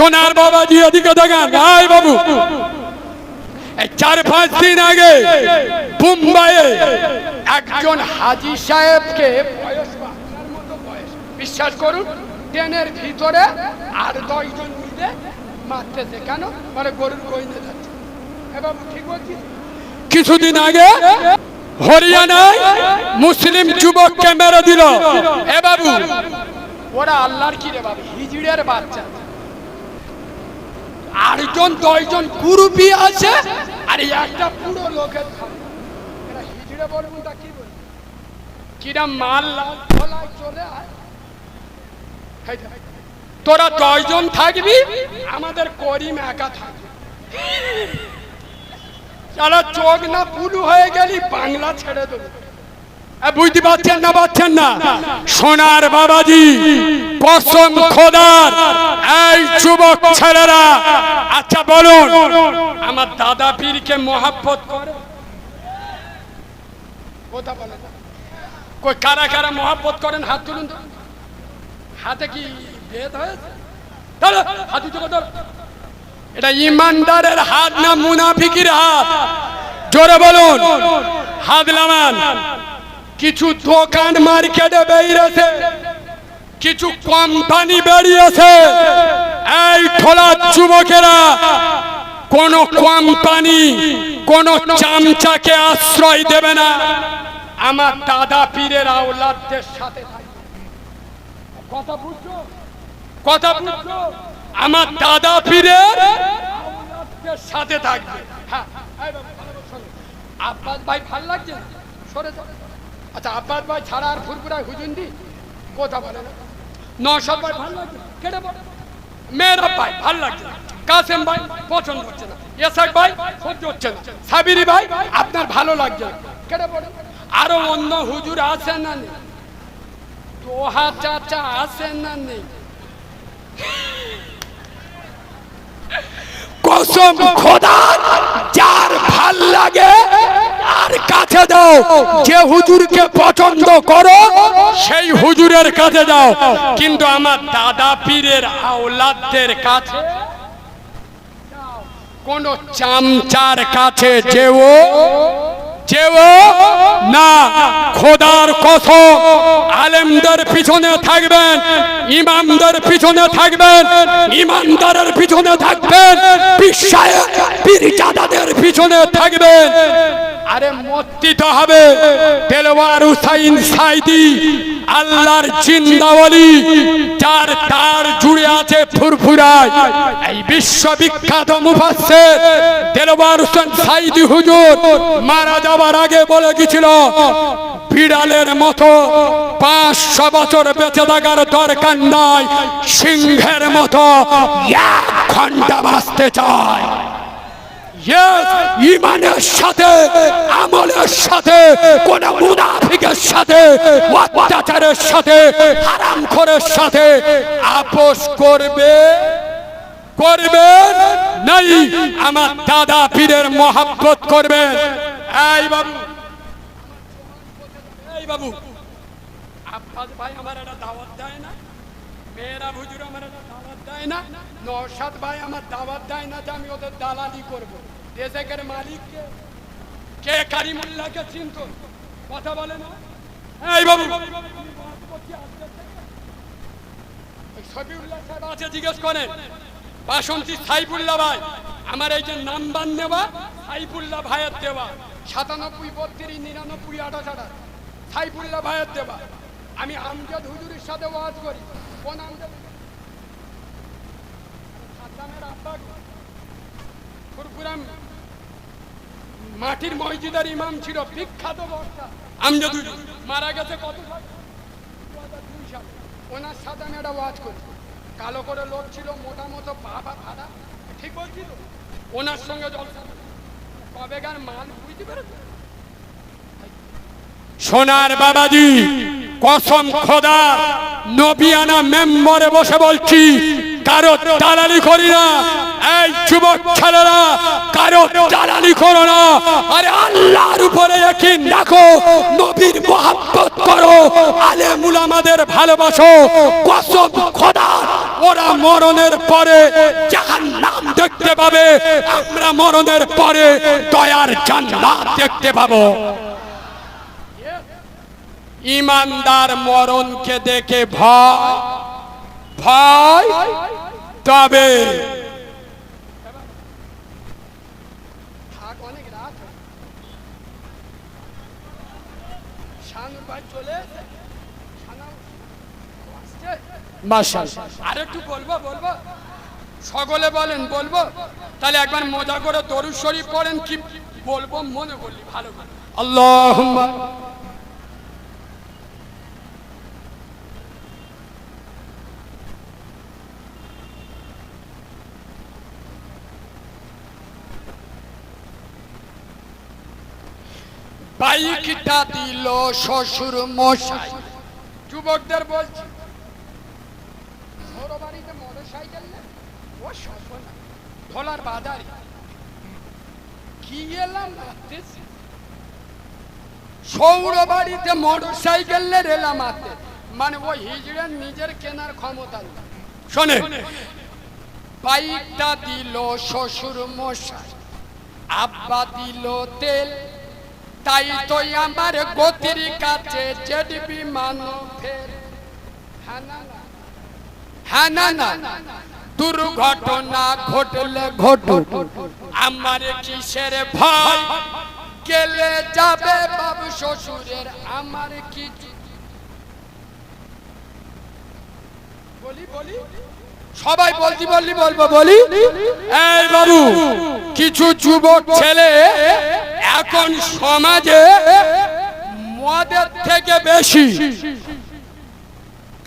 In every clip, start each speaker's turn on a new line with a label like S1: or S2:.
S1: সোনার বাবাজি এদিকে দেখান। আয় বাবু। চার পাঁচ দিন আগে মুম্বাইয়ে একজন হাজি সাহেবকে বিশ্বাস করুন ট্রেনের ভিতরে আর দশজন মিলে মারতেছে কেন? মানে গরুর কইনে যাচ্ছে। ঠিক বলছি? কিছুদিন আগে হরিয়ানায় মুসলিম যুবককে মেরে দিল। এ বাবু। ওরা আল্লাহর কি রে বাবু? হিজড়ের বাচ্চা। আটজন, দশজন গ্রুপই আছে, আর একটা পুরো লোকের মাল চলে তোরা দশজন থাকবি, আমাদের করিম একা থাকবে। যারা চোখ না পুলু হয়ে গেলি, বাংলা ছেড়ে দেবো। বুঝতে পারছেন না পাচ্ছেন না? সোনার বাবাজি কসম খোদার এই যুবক ছেলেরা আচ্ছা বলুন, আমার দাদা পীরকে মহাব্বত করে? কথা বলে কই, কারা কারা মহাব্বত করেন? হাত তুলুন হাতে কি বেদ হয়েছে? হাত উঁচু এটা ইমানদারের হাত না মুনাফিকির হাত? জোরে বলুন। হাত লামান কিছু দোকান মার্কেটে বেরিয়েছে, কিছু কোম্পানি বেরিয়েছে এই ঠোলা যুবকেরা, কোন কোম্পানি কোন চামচাকে আশ্রয় দেবে না আমার দাদা পীরের আওলাদদের সাথে। কথা বুঝছ কথা বুঝছ আমার দাদা পীরের সাথে থাকবে হ্যাঁ। আব্বাস ভাই ভালো লাগছে? সরে যাও আচ্ছা আব্বাস ভাই ছাড়া আর ফুরফুরায় হুজুন্দি কথা বলে না। ভাই ভালো লাগছে কেটে পড়ে মেয়েরা ভাই ভালো লাগছে কাসেম ভাই পছন্দ হচ্ছে না। এসাক ভাই সহ্য হচ্ছে না। সাবিরি ভাই আপনার ভালো লাগছে না। কেটে পড়ে আরও অন্য হুজুর আছেন না নেই? তোহা চাচা আছেন না নেই? কসম খোদা যার ভালো লাগে কাছে দাও। যে হুজুরকে পছন্দ করো, সেই হুজুরের কাছে যাও কিন্তু আমার দাদা পীরের আওলাদদের কাছে কোন চামচার কাছে যেও যেও না। খোদার কসম, আলেমদের পিছনে থাকবেন, ইমামদের পিছনে থাকবেন, ইমানদারের পিছনে থাকবেন বিশ্বায় পীরজাদাদের পিছনে থাকবেন। আরে মত্তিত হবে দেলওয়ার হুসাইন সাইদি, আল্লাহর জিন্দাওয়ালি, যার তার জুড়ে আছে ফুরফুরায়। এই বিশ্ববিখ্যাত মুফাসসির দেলওয়ার হোসেন সাইদি হুজুর মারা যাবার আগে বলে গেছিল, বিড়ালের মতো পাঁচশো বছর বেঁচে থাকার দরকার নাই, সিংহের মতো এক ঘণ্টা বাঁচতে চায়। ইমানের সাথে, আমলের সাথে, কোন মুনাফিকের সাথে, অত্যাচারের সাথে হারামখোরের সাথে আপোষ করবে? করবেন নাই? আমার দাদা পীরের মহাব্বত করবেন এই বাবু। এই বাবু। আব্বাস ভাই আমার একটা দাওয়াত দেয় না। মেয়েরা, হুজুর আমার একটা দাওয়াত দেয় না। নরসাদ ভাই আমার দাওয়াত দেয় না যে আমি ওদের দালালি করব। দেশেকের মালিক কে? কে কারিমুল্লাহকে চিনত কথা বলে না? এই বাবু। ওই সাহেব আছে জিজ্ঞেস করেন বাসন্তী সাইফুল্লাহ ভাই আমার এই যে নাম্বার নেওয়া সাইফুল্লাহ ভাইয়ের দেওয়া সাতানব্বই বত্রিশ নিরানব্বই আঠাশ আঠাশ সাইফুল্লাহ ভাইয়ের দেওয়া আমি আমজাদ হুজুরের সাথে ওয়াজ করি। কোন আমজাদ? আব্বা ফুরফুরাম মাটির মসজিদের ইমাম ছিল বিখ্যাত বক্তা। মারা গেছে কত সাল? ওনার সাথে আমি একটা ওয়াজ করি। কালো করে লোক ছিল মোটা মতো বাবা ভাড়া ঠিক বলছি তো? ওনার সঙ্গে জলসা কবেকার মাল বুঝতে পেরেছ? সোনার বাবাজি কসম খোদা নবিয়ানা মেম্বরে বসে বলছি কারও দালালি করি না। এই যুবক ছেলেরা, কারও দালালি করো না। আরে আল্লাহর উপরে একই রাখো নবীর মোহাব্বত করো আলে মুলামাদের ভালোবাসো। কসম খোদা, ওরা মরণের পরে জাহান নাম দেখতে পাবে, আমরা মরণের পরে দয়ার জান্নাত দেখতে পাবো। ইমানদার মরণকে দেখে ভয় ভয় তবে থাক অনেক রাত হয়ে। শানু ভাই চলে এসে। শানু আর একটু বলব বলব? সকলে বলেন বলব? তাহলে একবার মজা করে দরুদ শরীফ পড়েন কি বলব মনে করলি ভালো আল্লাহ বাইকটা দিল শ্বশুর মশাই। যুবকদের বলছি ছোট বাড়িতে মোটর সাইকেল ও সর্বনা ভোলার বাজারে সৌর বাড়িতে মোটর সাইকেল মানে ও হিজড়ের নিজের কেনার ক্ষমতা শোনে বাইকটা দিল শ্বশুর মশাই আব্বা দিল তেল তাই তো আমার গতির কাছে বিমান ফের হ্যাঁ না না? হ্যাঁ না না দুর্ঘটনা ঘটলে ঘটুক। আমার কিসের ভয়? গেলে যাবে বাবু শ্বশুরের, আমার কি সবাই বলতি বললি, বলব, বলি। এই বাবু, কিছু যুবক ছেলে এখন সমাজে মদের থেকে বেশি।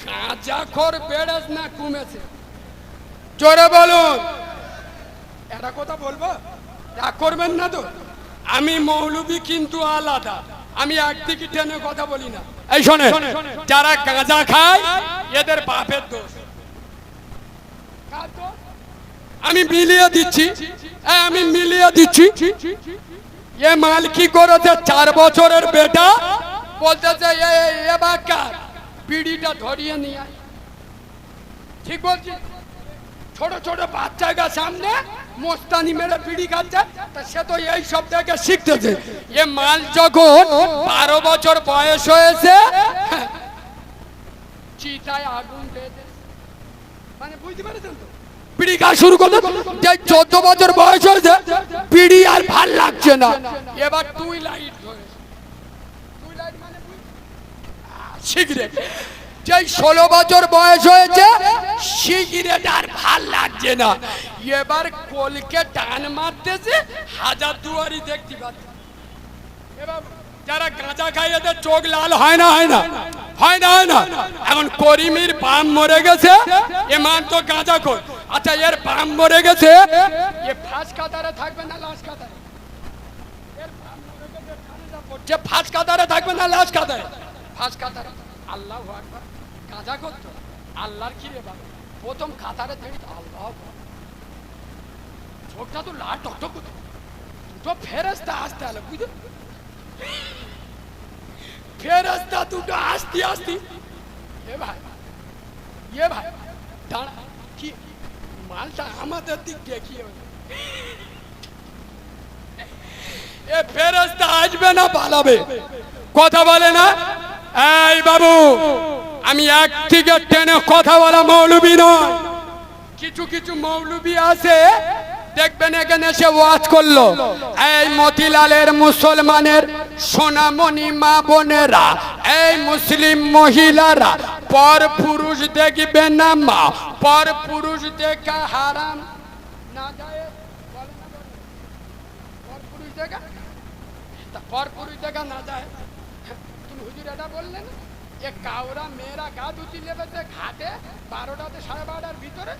S1: গাঁজাখোর বেড়েছ না কমেছে? জোরে বলুন। এটা কথা বলব? রাগ করবেন না তো? আমি মৌলবি কিন্তু আলাদা। আমি একদিকে টেনে কথা বলি না। এই শোনে যারা গাঁজা খায়, এদের বাপের দোষ। আমি মিলিয়ে দিচ্ছি। আমি মিলিয়ে দিচ্ছি। এ মাল কি করেছে? চার বছরের বেটা? বলতেছে, এ বাক্কার বিড়িটা ধরিয়ে নিয়ে ঠিক বলছি? ছোট ছোট বাচ্চাকে সামনে মোস্তানি মেরে বিড়ি খাচ্ছে। সে তো এই সব থেকে শিখতেছে। এ মাল যখন বারো বছর বয়স হয়েছে, চিতায় আগুন মানে বুঝতে পেরেছেন তো? বিড়ি খাওয়া শুরু করল। যে চোদ্দ বছর বয়স হয়েছে, বিড়ি আর ভালো লাগছে না। এবার তুই লাইট ধরে তুই লাইট মানে সিগারেট যেই ষোলো বছর বয়স হয়েছে সিগারেট আর ভালো লাগছে না। এবার কলকে টান মারতেছে হাজার দুয়ারি দেখতে পাচ্ছে। যারা গাঁজা খায় এদের চোখ লাল হয় না হয় না। হয় না হয় না। এখন করিমির পাম মরে গেছে এ মান তো গাঁজা খোর। আচ্ছা এর পাম মরে গেছে এ ফাঁস কাতারে থাকবে না লাশ কাতারে? গেছে, ফাঁস কাতারে থাকবে না লাশ কাতারে? ফাঁস কাতারে। আল্লাহ গাঁজা করতো। আল্লাহর বাবা প্রথম আল্লাহ চোখটা তো লাল টকটক দুটো ফেরেস্তা আসতে বুঝলি? ফেরেস্তা দুটো আসতে আসতে এ ভাই এ ভাই, দাঁড়া, কি? মালটা আমাদের দিক দেখিয়ে এ ফেরেস্তা আসবে না পালাবে। কথা বলে না? এই বাবু, আমি এক থেকে টেনে কথা বলা মৌলবি নয় কিছু কিছু মৌলবি আছে, দেখবেন এখানে সে ওয়াজ করল। এই মতিলালের মুসলমানের সোনামণি মা বোনেরা, এই মুসলিম মহিলারা, পর পুরুষ দেখবে না মা, পর পুরুষ দেখা হারাম। না যায়? পর পুরুষ দেখা পর পুরুষ দেখা না যায়। তুমি হুজুর এটা বললেন এ কাউরা মেয়েরা গা ধুতি লেবেছে ঘাটে বারোটাতে সাড়ে বারোটার ভিতরে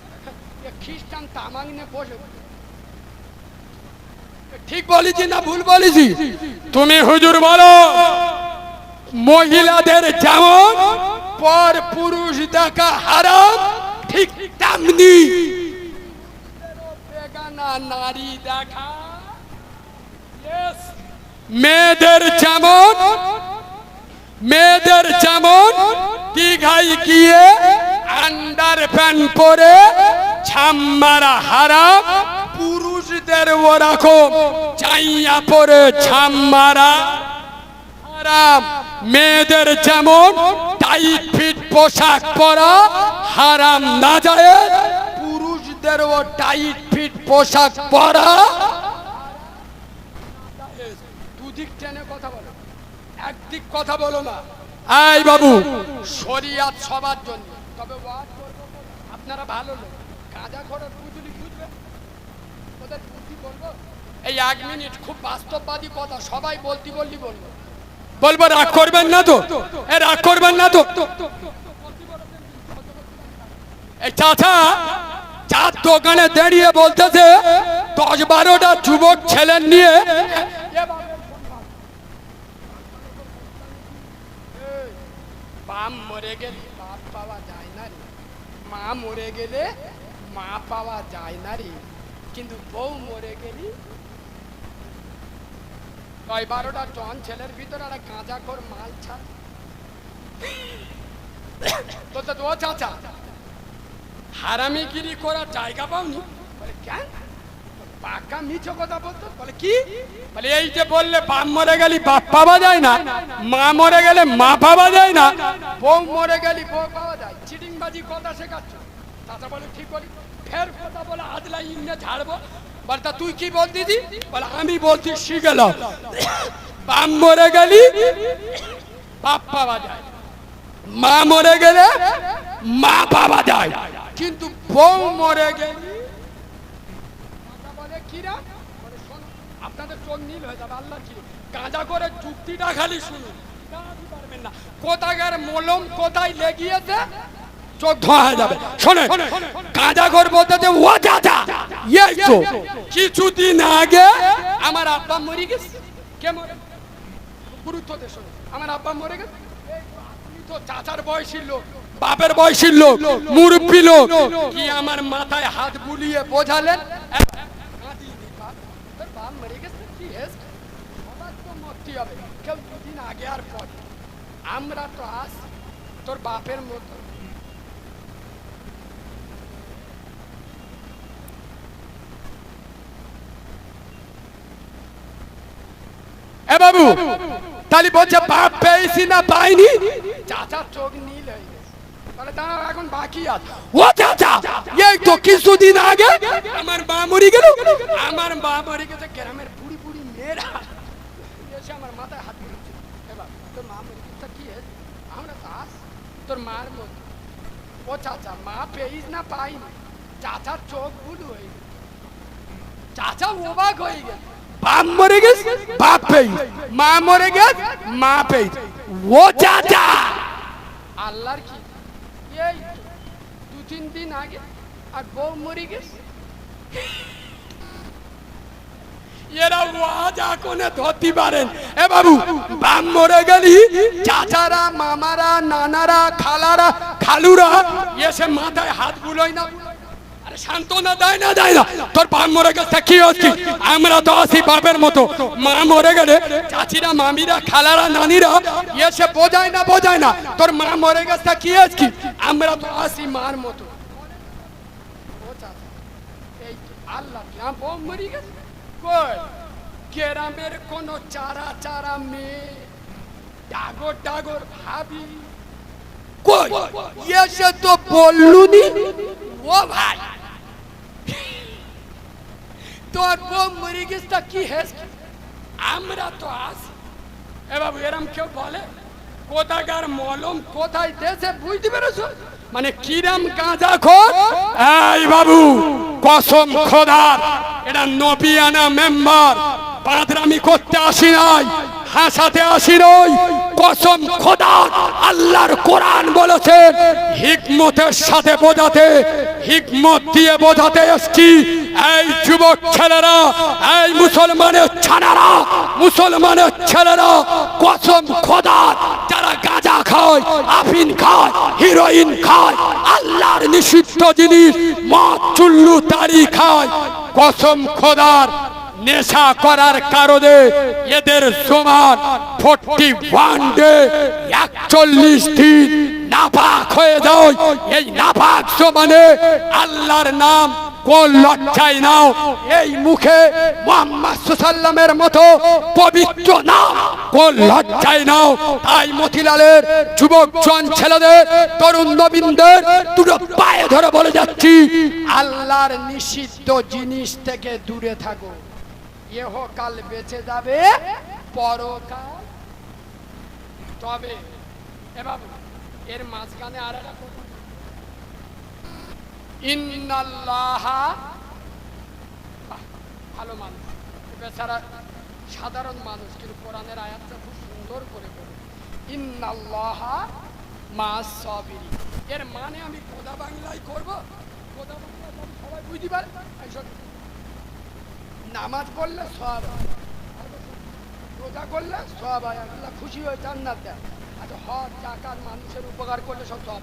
S1: এ খ্রিস্টান তামাং নিয়ে বসে। ঠিক বলেছি না ভুল বলেছি তুমি হুজুর বলো মহিলাদের যেমন পর পুরুষ দেখা হারাম ঠিক তেমনি নারী দেখা. মেয়েদের যেমন মেয়েদের যেমন দীঘায় গিয়ে আন্ডার প্যান্ট পরে ছাম্মারা হারাম, পুরুষদের ওরকম চাইয়া পরে ছাম্মারা মেয়েদের যেমন টাইট ফিট পোশাক পরা হারাম না যায়, পুরুষদেরও টাইট ফিট পোশাক পরা। দুদিক টেনে কথা বলো। একদিক কথা বলো না এই বাবু শরিয়াত সবার জন্য তবে ওয়াজ করব আপনারা ভালো লোক গাঁজা খোরের বুঝলি বুঝবে ওদের বুদ্ধি বলব এই এক মিনিট খুব বাস্তববাদী কথা সবাই বলতি বললি বলব বলব রাগ করবেন না তো এ রাগ করবেন না তো এই চাচা চার দোকানে দাঁড়িয়ে বলতেছে দশ বারোটা যুবক ছেলে নিয়ে বাপ মরে গেলে বাপ পাওয়া যায় না রে। মা মরে গেলে মা পাওয়া যায় না রে। কিন্তু বউ মরে গেলি ওই বারোটা জন ছেলের ভিতরে গাঁজা কর মাল ছাড়। তো চাচা হারামিগিরি করার জায়গা পাওনি? কেন? পাকা মিছো কথা বলতো? বলে কি? বলে এই যে বললে বাপ মরে গেলি বাপ পাওয়া যায় না। মা মরে গেলে মা পাওয়া যায় না। বউ মরে গেলি বউ পাওয়া যায়। চিটিংবাজি কথা শেখাচ্ছ। চাচা বলে ঠিক বলি। ফের কথা বলে ঝাড়বো। তা তুই কি বলতিছি বলে আমি বলছি শিখেলাম বাপ মরে গেলি বাপ পাওয়া যায়। মা মরে গেলে মা পাওয়া যায়। কিন্তু বউ মরে গেলে কিরা? আপনাদের চোখ নীল হয়ে যাবে আল্লাহ কি গাঁজা করে যুক্তিটা খালি শুনুন। পারবেন না। কোথাকার মলম কোথায় লেগিয়েছে? চোখ ধোয়া হয়ে যাবে। শোনে গাঁজা ঘর বলতে যে ও চাচা এই তো। কিছুদিন আগে আমার আব্বা মরে গেছে। কে মরে? গুরুত্ব আমার আব্বা মরে গেছে। তো চাচার বয়সী লোক বাপের বয়সী লোক মুরব্বী লোক। কি আমার মাথায় হাত বুলিয়ে বোঝালেন কাঁদিয়ে দি বাপ। তোর বাপ মরে গেছে কি হয়েছে? সবার তো মরতে হবে কেউ দুদিন আগে আর পরে আমরা তো আস তোর বাপের মতো। এ বাবু তাহলে বলছে বাপ পেয়েছি না পাইনি। চাচার চোখ নীল হয়ে তাহলে দাঁড়াও এখন বাকি আছে। ও চাচা এই তো কিছুদিন আগে আমার মা মরে গেল। আমার মা মরে গেছে গ্রামের বুড়ি বুড়ি মেয়েরা এসে আমার মাথায় হাত দিচ্ছে এবার তোর মা মরে গেছে তা কি হয়েছে আমরা তো আস তোর মার মতো। ও চাচা মা পেয়েছ না পাইনি। চাচার চোখ বুলু হয়ে গেছে চাচা অবাক হয়ে গেছে বাপ মরে গেছে বাপ পেয়ে মা মরে গেছে মা পেয়ে ও চাচা! আল্লাহর কি? এই দু তিন দিন আগে আর বউ মরে গেছে। আমরা তো আছি বাপের মতো। মা মরে গেলে চাচিরা, মামিরা, খালারা, নানিরা এসে বোঝায় না বোঝায় না। তোর মা মরে গেছে, কি হচ্ছে আমরা তো আছি মার মতো। আল্লাহ বউ মরে গেছে। কই? গ্রামের কোন চারা চারা মেয়ে, ডাগর ডাগর ভাবি। কই? এসে তো বললুনি, ও ভাই, তোর বউ মরে গেছে তা কি হেস আমরা তো আছি। এ বাবু, এরম কেউ বলে? কোথাকার মলম কোথায় দেশে বুঝতে পেরেছ? মানে কিরাম গাঁজা খোর? এই বাবু কসম খোদার। এটা নবিয়ানা মেম্বার। বাদরামি করতে আসি নাই, হাসাতে আসি নই। কসম খোদা আল্লাহর কোরআন বলেছেন হিকমতের সাথে বোঝাতে, হিকমত দিয়ে বোঝাতে এসছি। এই যুবক ছেলেরা, এই মুসলমানের ছানারা, মুসলমানের ছেলেরা, কসম গাঁজা খায়, আফিন খায়, হিরোইন খায়, আল্লাহর নিষিদ্ধ জিনিস, মদ, চুল্লু তারি খায়। কসম খোদার, নেশা করার কারণে এদের সমান ফোরটি ওয়ান ডে, একচল্লিশ দিন নাপাক হয়ে যাও এই নাপাক মানে আল্লাহর নাম কোন লজ্জায় নাও। এই মুখে মোহাম্মদ সাল্লামের মতো পবিত্র নাম কোন লজ্জায় নাও। তাই মতিলালের, যুবক জন ছেলেদের, তরুণ নবীনদের দুটো পায়ে ধরে বলে যাচ্ছি, আল্লাহর নিষিদ্ধ জিনিস থেকে দূরে থাকো। ইহকাল বেঁচে যাবে, পরকাল তবে। এর মাঝখানে আর একটা। ইন্নাল্লাহা। ভালো মানুষ। বেচারা সাধারণ মানুষ, কিন্তু কোরআনের আয়াতটা খুব সুন্দর করে বলে। ইন্নাল্লাহা মা সাবিরি এর মানে আমি কোদা বাংলায় করব? কোদা বাংলায় সবাই বুঝতে পারে। নামাজ পড়লে সব। রোজা করলে সব হয়। আল্লাহ খুশি হয়ে জান্নাত দেয় জাকাত মানুষের উপকার করলে সব সব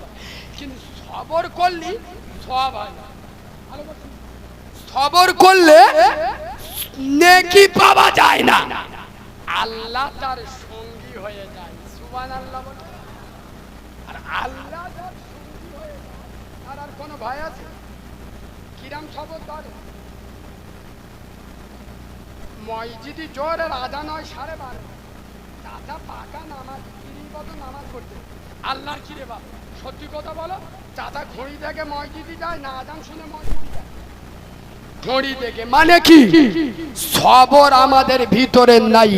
S1: কিন্তু সবর করলি সব। সবর করলে নেকি পাওয়া যায় না। আল্লাহ তার সঙ্গী হয়ে যায়। সুবান আল্লাহ আর আল্লাহ তার সঙ্গী হয়ে যায়। আর আর কোনো ভয় আছে? কিরাম সবর ধরে মসজিদি জোর আর আজান নয়, সাড়ে বারো চাচা পাকা নামাজ কিরি কি নামাজ পড়তে। আল্লাহর কিরে বাপ? সত্যি কথা বলো চাচা ঘড়ি দেখে মসজিদে যায় না আজান শুনে মসজিদে যায়। ঘড়ি দেখে মানে কি? সবর আমাদের ভিতরে নাই।